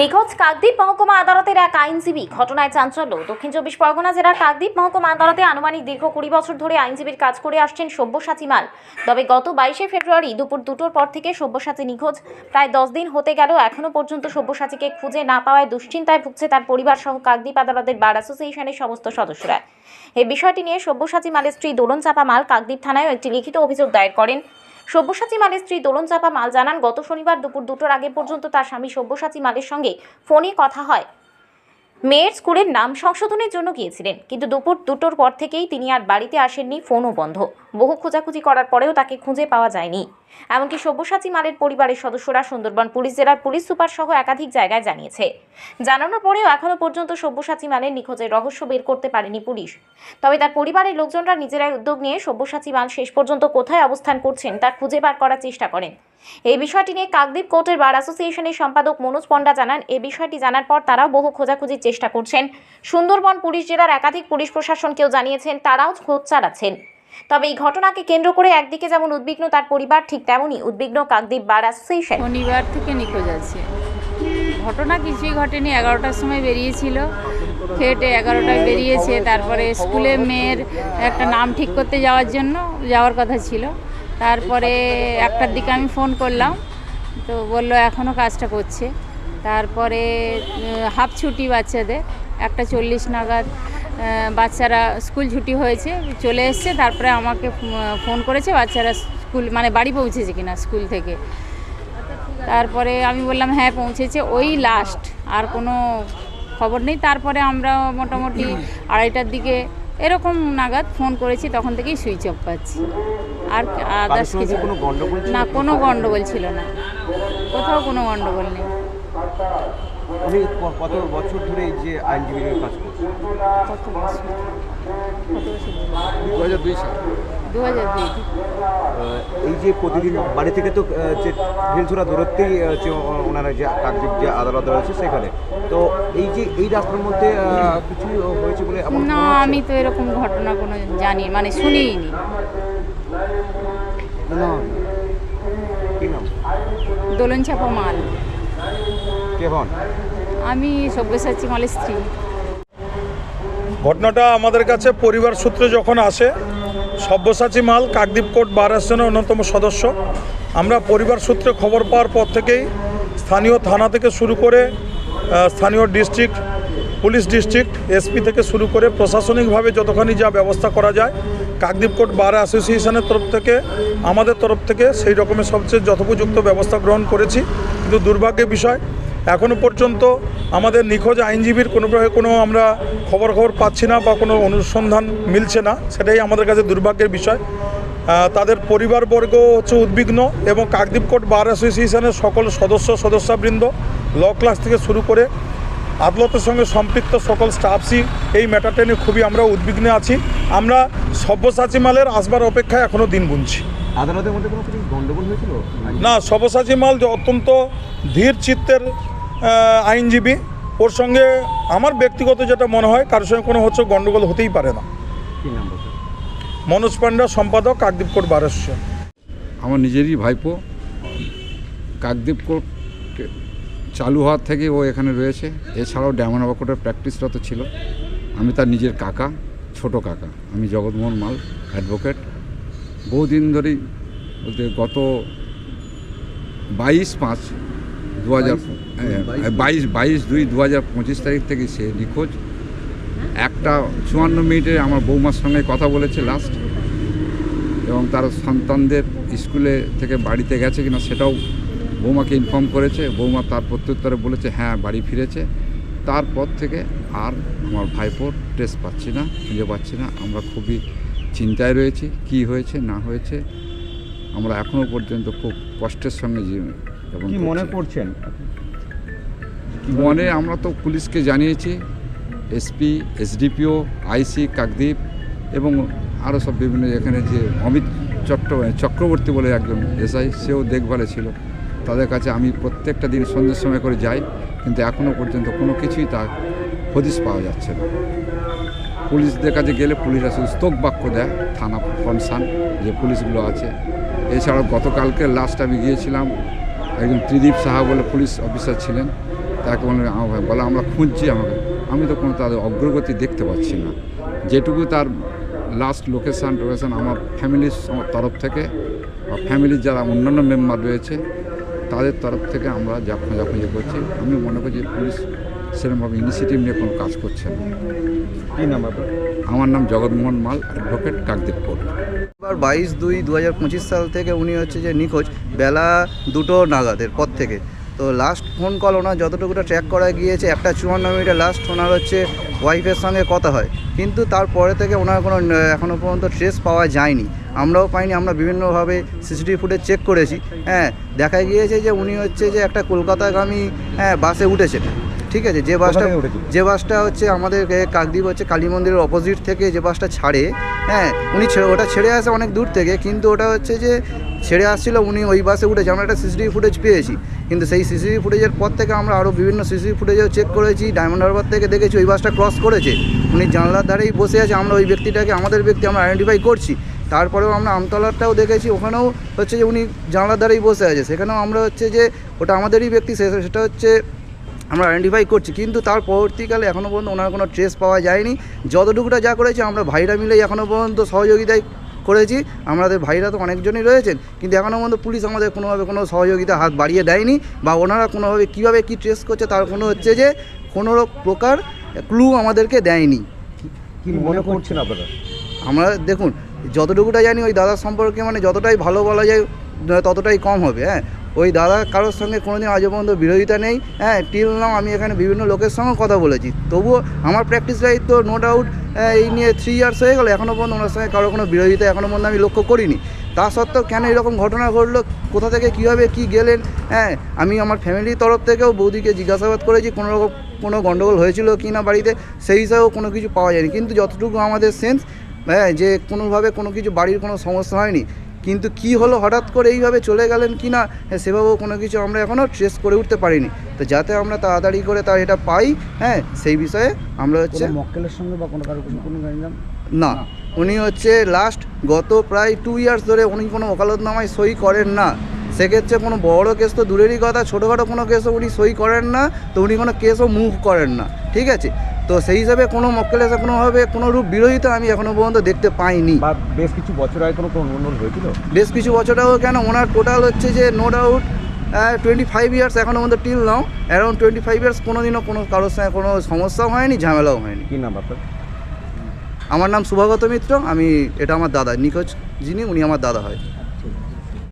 নিখোঁজ কাকদ্বীপ মহকুমা আদালতের এক আইনজীবী। ঘটনায় চাঞ্চল্য। দক্ষিণ চব্বিশ পরগনা জেলার কাকদ্বীপ মহকুমা আদালতে আনুমানিক দীর্ঘ কুড়ি বছর ধরে আইনজীবীর কাজ করে আসছেন সব্যসাচী মাল। তবে গত বাইশে ফেব্রুয়ারি দুপুর দুটোর পর থেকে সব্যসাচী নিখোঁজ। প্রায় দশ দিন হতে গেল এখনও পর্যন্ত সব্যসাচীকে খুঁজে না পাওয়ায় দুশ্চিন্তায় ভুগছে তার পরিবার সহ কাকদ্বীপ আদালতের বার অ্যাসোসিয়েশনের সমস্ত সদস্যরা। এই বিষয়টি নিয়ে সব্যসাচী মালের স্ত্রী দোলন চাপা মাল কাকদ্বীপ থানায় একটি লিখিত অভিযোগ দায়ের করেন। সব্যসাচী মালের স্ত্রী দোলন চাপা মাল জানান, গত শনিবার দুপুর দুটোর আগে পর্যন্ত তার স্বামী সব্যসাচী মালের সঙ্গে ফোনে কথা হয়। মেয়ের স্কুলের নাম সংশোধনের জন্য গিয়েছিলেন, কিন্তু দুপুর দুটোর পর থেকেই তিনি আর বাড়িতে আসেননি, ফোনও বন্ধ। বহু খোঁজাখুঁজি করার পরেও তাকে খুঁজে পাওয়া যায়নি। এমনকি সব্যসাচী মালের পরিবারের সদস্যরা সুন্দরবন পুলিশ জেলার পুলিশ সুপার সহ একাধিক জায়গায় জানিয়েছে। জানানোর পরেও এখনও পর্যন্ত সব্যসাচী মালের নিখোঁজের রহস্য বের করতে পারেনি পুলিশ। তবে তার পরিবারের লোকজনরা নিজেরাই উদ্যোগ নিয়ে সব্যসাচী মাল শেষ পর্যন্ত কোথায় অবস্থান করছেন তা খুঁজে বার করার চেষ্টা করেন। এই বিষয়টি নিয়ে কাকদ্বীপ কোর্টের বার অ্যাসোসিয়েশনের সম্পাদক মনোজ পণ্ডা জানান এই বিষয়টি জানার পর তারাও বহু খোঁজাখুঁজির চেষ্টা করছেন। সুন্দরবন পুলিশ জেলার একাধিক পুলিশ প্রশাসনকেও জানিয়েছেন, তারাও খোঁজ চালাচ্ছেন। তবে এই ঘটনাকে কেন্দ্র করে একদিকে যেমন উদ্বিগ্ন তার পরিবার, ঠিক তেমনই উদ্বিগ্ন কাকদ্বীপ বার অ্যাসোসিয়েশন শনিবার থেকে নিখোঁজ আছে। ঘটনা কিছুই ঘটেনি, এগারোটার সময় বেরিয়েছিল। খেটে এগারোটায় বেরিয়েছে, তারপরে স্কুলে মেয়ের একটা নাম ঠিক করতে যাওয়ার জন্য যাওয়ার কথা ছিল। তারপরে একটার দিকে আমি ফোন করলাম, তো বলল এখনও কাজটা করছে। তারপরে হাফ ছুটি বাচ্চাদের, একটা চল্লিশ নাগাদ। বাচ্চারা স্কুল ছুটি হয়েছে চলে এসছে তারপরে আমাকে ফোন করেছে বাচ্চারা স্কুল মানে বাড়ি পৌঁছেছে কিনা স্কুল থেকে। তারপরে আমি বললাম হ্যাঁ পৌঁছেছে। ওই লাস্ট আর কোনো খবর নেই। তারপরে আমরা মোটামুটি আড়াইটার দিকে এরকম নাগাদ ফোন করেছি তখন থেকেই সুইচ অফ পাচ্ছি। আর আদার্স কিছু না কোনো গন্ডগোল ছিল না। কোথাও কোনো গন্ডগোল নেই। উনি কত বছর ধরে এই যে আইনজীবীর কাজ করছেন? দু হাজার দুই সাল। দু হাজার দুই এই যে প্রতিদিন বাড়ি থেকে তো যে ঢিলছড়া দূরত্বেই যে ওনারা যে কাকদ্বীপ যে আদালত রয়েছে সেখানে। তো এই যে এই রাস্তার মধ্যে কিছু হয়েছে বলে না আমি তো এরকম ঘটনা কোনো জানি মানে শুনিনি দোলন চাপা মাল। কে হন? আমি সব্যসাচী মালের স্ত্রী। ঘটনাটা আমাদের কাছে পরিবার সূত্রে যখন আসে সব্যসাচী মাল কাকদ্বীপ কোর্ট বার আসনের অন্যতম সদস্য। আমরা পরিবার সূত্রে খবর পাওয়ার পর থেকেই স্থানীয় থানা থেকে শুরু করে স্থানীয় ডিস্ট্রিক্ট পুলিশ ডিস্ট্রিক্ট এসপি থেকে শুরু করে প্রশাসনিকভাবে যতখানি যা ব্যবস্থা করা যায় কাকদ্বীপ কোর্ট বার অ্যাসোসিয়েশনের তরফ থেকে আমাদের তরফ থেকে সেই রকমের সবচেয়ে যথোপযুক্ত ব্যবস্থা গ্রহণ করেছি। কিন্তু দুর্ভাগ্যের বিষয় এখনও পর্যন্ত আমাদের নিখোঁজ আইনজীবীর কোনোভাবে কোনো আমরা খবর খবর পাচ্ছি না বা কোনো অনুসন্ধান মিলছে না সেটাই আমাদের কাছে দুর্ভাগ্যের বিষয়। তাদের পরিবারবর্গ হচ্ছে উদ্বিগ্ন এবং কাকদ্বীপ কোর্ট বার অ্যাসোসিয়েশনের সকল সদস্য সদস্যবৃন্দ ল ক্লাস থেকে শুরু করে আদালতের সঙ্গে সম্পৃক্ত সকল স্টাফসই এই ম্যাটারটা নিয়ে খুবই আমরা উদ্বিগ্নে আছি। আমরা সব্যসাচী মালের আসবার অপেক্ষায় এখনও দিন গুনছি। আদালতের মধ্যে কোনো কিছু গন্ডগোল হয়েছিল? না সব্যসাচী মাল যে অত্যন্ত ধীর চিত্তের আইনজীবী ওর সঙ্গে আমার ব্যক্তিগত যেটা মনে হয় কারোর সঙ্গে কোনো হচ্ছে গণ্ডগোল হতেই পারে না। মনোজ পান্ডা সম্পাদক কাকদ্বীপ কোর্ট বারস্য আমার নিজেরই ভাইপো কাকদ্বীপ কোর্ট চালু হওয়ার থেকে ও এখানে রয়েছে। এছাড়াও ডায়মন্ড কোর্টের প্র্যাকটিসরত ছিল। আমি তার নিজের কাকা ছোট কাকা। আমি জগৎমোহন মাল অ্যাডভোকেট। বহুদিন ধরেই বলতে গত বাইশ পাঁচ দু হাজার বাইশ বাইশ দুই দু হাজার পঁচিশ তারিখ থেকে সে নিখোঁজ। একটা চুয়ান্ন মিনিটে আমার বৌমার সঙ্গে কথা বলেছে লাস্ট এবং তার সন্তানদের স্কুলে থেকে বাড়িতে গেছে কিনা সেটাও বৌমাকে ইনফর্ম করেছে। বৌমা তার প্রত্যুত্তরে বলেছে হ্যাঁ বাড়ি ফিরেছে। তারপর থেকে আর আমার ভাইপোর টেস্ট পাচ্ছি না খুঁজে পাচ্ছি না। আমরা খুবই চিন্তায় রয়েছি কি হয়েছে না হয়েছে। আমরা এখনও পর্যন্ত খুব কষ্টের সঙ্গে জীবন এবং কি মনে করছি। করছেন? মনে আমরা তো পুলিশকে জানিয়েছি, এসপি, এসডিপিও, আইসি, কাকদ্বীপ এবং আরও সব বিভিন্ন এখানে যে অমিত চট্ট চক্রবর্তী বলে একজন এসআই, সেও দেখভালে ছিল। তাদের কাছে আমি প্রত্যেকটা দিন সন্ধ্যের সময় করে যাই, কিন্তু এখনও পর্যন্ত কোনো কিছুই তার হদিস পাওয়া যাচ্ছে না। পুলিশদের কাছে গেলে পুলিশরা শুধু স্তোক বাক্য দেয়, থানা কনসার্ন যে পুলিশগুলো আছে। এছাড়াও গতকালকে লাস্ট আমি গিয়েছিলাম, একজন ত্রিদীপ সাহা বলে পুলিশ অফিসার ছিলেন। তাকে বলে আমার- বলে আমরা খুঁজছি আমাকে। আমি তো কোনো তাদের অগ্রগতি দেখতে পাচ্ছি না। যেটুকু তার লাস্ট লোকেশান টোকেশান আমার ফ্যামিলির তরফ থেকে বা ফ্যামিলির যারা অন্যান্য মেম্বার রয়েছে তাদের তরফ থেকে আমরা যা খোঁজাখুঁজি করছি। আমি মনে করি যে পুলিশ সেরকমভাবে ইনিশিয়েটিভ নিয়ে কোনো কাজ করছে না। কি নাম আপনার? আমার নাম জগৎমোহন মাল অ্যাডভোকেট কাকদ্বীপ কোর্ট এবার বাইশ দুই দু হাজার পঁচিশ সাল থেকে উনি হচ্ছে যে নিখোঁজ বেলা দুটো নাগাদের পর থেকে। তো লাস্ট ফোন কল ওনার যতটুকুটা ট্র্যাক করা গিয়েছে, একটা চুয়ান্ন মিনিটে লাস্ট ওনার হচ্ছে ওয়াইফের সঙ্গে কথা হয়। কিন্তু তারপরে থেকে ওনার কোনো এখনও পর্যন্ত ট্রেস পাওয়া যায়নি। আমরাও পাইনি, আমরা বিভিন্নভাবে সিসিটিভি ফুটেজ চেক করেছি। হ্যাঁ দেখা গিয়েছে যে উনি হচ্ছে যে একটা কলকাতাগামী হ্যাঁ বাসে উঠেছেন। ঠিক আছে যে বাসটা যে বাসটা হচ্ছে আমাদের কাকদ্বীপ হচ্ছে কালী মন্দিরের অপোজিট থেকে যে বাসটা ছাড়ে হ্যাঁ উনি ছেড়ে ওটা ছেড়ে আসে অনেক দূর থেকে কিন্তু ওটা হচ্ছে যে ছেড়ে আসছিল উনি ওই বাসে উঠেছে আমরা একটা সিসিটিভি ফুটেজ পেয়েছি কিন্তু সেই সিসিটিভি ফুটেজের পর থেকে আমরা আরও বিভিন্ন সিসিটিভি ফুটেজও চেক করেছি ডায়মন্ড হারবার থেকে দেখেছি ওই বাসটা ক্রস করেছে উনি জানলার ধারেই বসে আছে আমরা ওই ব্যক্তিটাকে আমাদের ব্যক্তি আমরা আইডেন্টিফাই করছি তারপরেও আমরা আমতলারটাও দেখেছি ওখানেও হচ্ছে যে উনি জানলার ধারেই বসে আছে সেখানেও আমরা হচ্ছে যে ওটা আমাদেরই ব্যক্তি সেটা হচ্ছে আমরা আইডেন্টিফাই করছি কিন্তু তার পরবর্তীকালে এখনও পর্যন্ত ওনার কোনো ট্রেস পাওয়া যায়নি। যতটুকুটা যা করেছি আমরা ভাইরা মিলেই এখনও পর্যন্ত সহযোগিতায় করেছি। আমাদের ভাইরা তো অনেকজনই রয়েছেন কিন্তু এখনও পর্যন্ত পুলিশ আমাদের কোনোভাবে কোনো সহযোগিতা হাত বাড়িয়ে দেয়নি বা ওনারা কোনোভাবে কীভাবে কী ট্রেস করছে তার কোনো হচ্ছে যে কোনো প্রকার ক্লু আমাদেরকে দেয়নি। কি মনে করছেন আপনারা? আমরা দেখুন যতটুকুটা জানি ওই দাদার সম্পর্কে মানে যতটাই ভালো বলা যায় ততটাই কম হবে হ্যাঁ। ওই দাদা কারোর সঙ্গে কোনোদিন আজও পর্যন্ত বিরোধিতা নেই। হ্যাঁ টিল নাও আমি এখানে বিভিন্ন লোকের সঙ্গে কথা বলেছি। তবুও আমার প্র্যাকটিস লাইফ তো নো ডাউট এই নিয়ে থ্রি ইয়ার্স হয়ে গেলো। এখনও পর্যন্ত ওনার সঙ্গে কারও কোনো বিরোধিতা এখনও পর্যন্ত আমি লক্ষ্য করিনি। তা সত্ত্বেও কেন এরকম ঘটনা ঘটলো? কোথা থেকে কীভাবে কী গেলেন? হ্যাঁ আমি আমার ফ্যামিলির তরফ থেকেও বৌদিকে জিজ্ঞাসাবাদ করেছি, কোনো রকম কোনো গণ্ডগোল হয়েছিল কি না বাড়িতে, সেই হিসাবেও কোনো কিছু পাওয়া যায়নি। কিন্তু যতটুকু আমাদের সেন্স হ্যাঁ যে কোনোভাবে কোনো কিছু বাড়ির কোনো সমস্যা হয়নি কিন্তু কি হলো হঠাৎ করে এইভাবে চলে গেলেন কি না হ্যাঁ, সেভাবেও কোনো কিছু আমরা এখনও ট্রেস করে উঠতে পারিনি। তো যাতে আমরা তাড়াতাড়ি করে তার এটা পাই হ্যাঁ সেই বিষয়ে আমরা হচ্ছে মক্কেলের সঙ্গে বা কোনো কারও কোনো না। উনি হচ্ছে লাস্ট গত প্রায় টু ইয়ার্স ধরে উনি কোনো ওকালতনামায় সই করেন না। সেক্ষেত্রে কোনো বড় কেস তো দূরেরই কথা ছোটোখাটো কোনো কেসও উনি সই করেন না তো উনি কোনো কেসও মুভ করেন না। ঠিক আছে? তো সেই হিসাবে কোনো মক্কেলের সাথে কোনোভাবে কোনো রূপ বিরোধিতা আমি এখনও পর্যন্ত দেখতে পাইনি। বা বেশ কিছু বছর আগে কোনো কোনো গন্ডগোল হয়েছিল? বেশ কিছু বছরটাও কেন? ওনার টোটাল হচ্ছে যে no doubt twenty five years এখনও মধ্যে till now around twenty five years কোনো দিনও কোনো কারোর সঙ্গে কোনো সমস্যাও হয়নি ঝামেলাও হয়নি। কি নাম আপনার? আমার নাম শুভাগত মিত্র আমি এটা আমার দাদা নিখোঁজ যিনি উনি আমার দাদা হয়।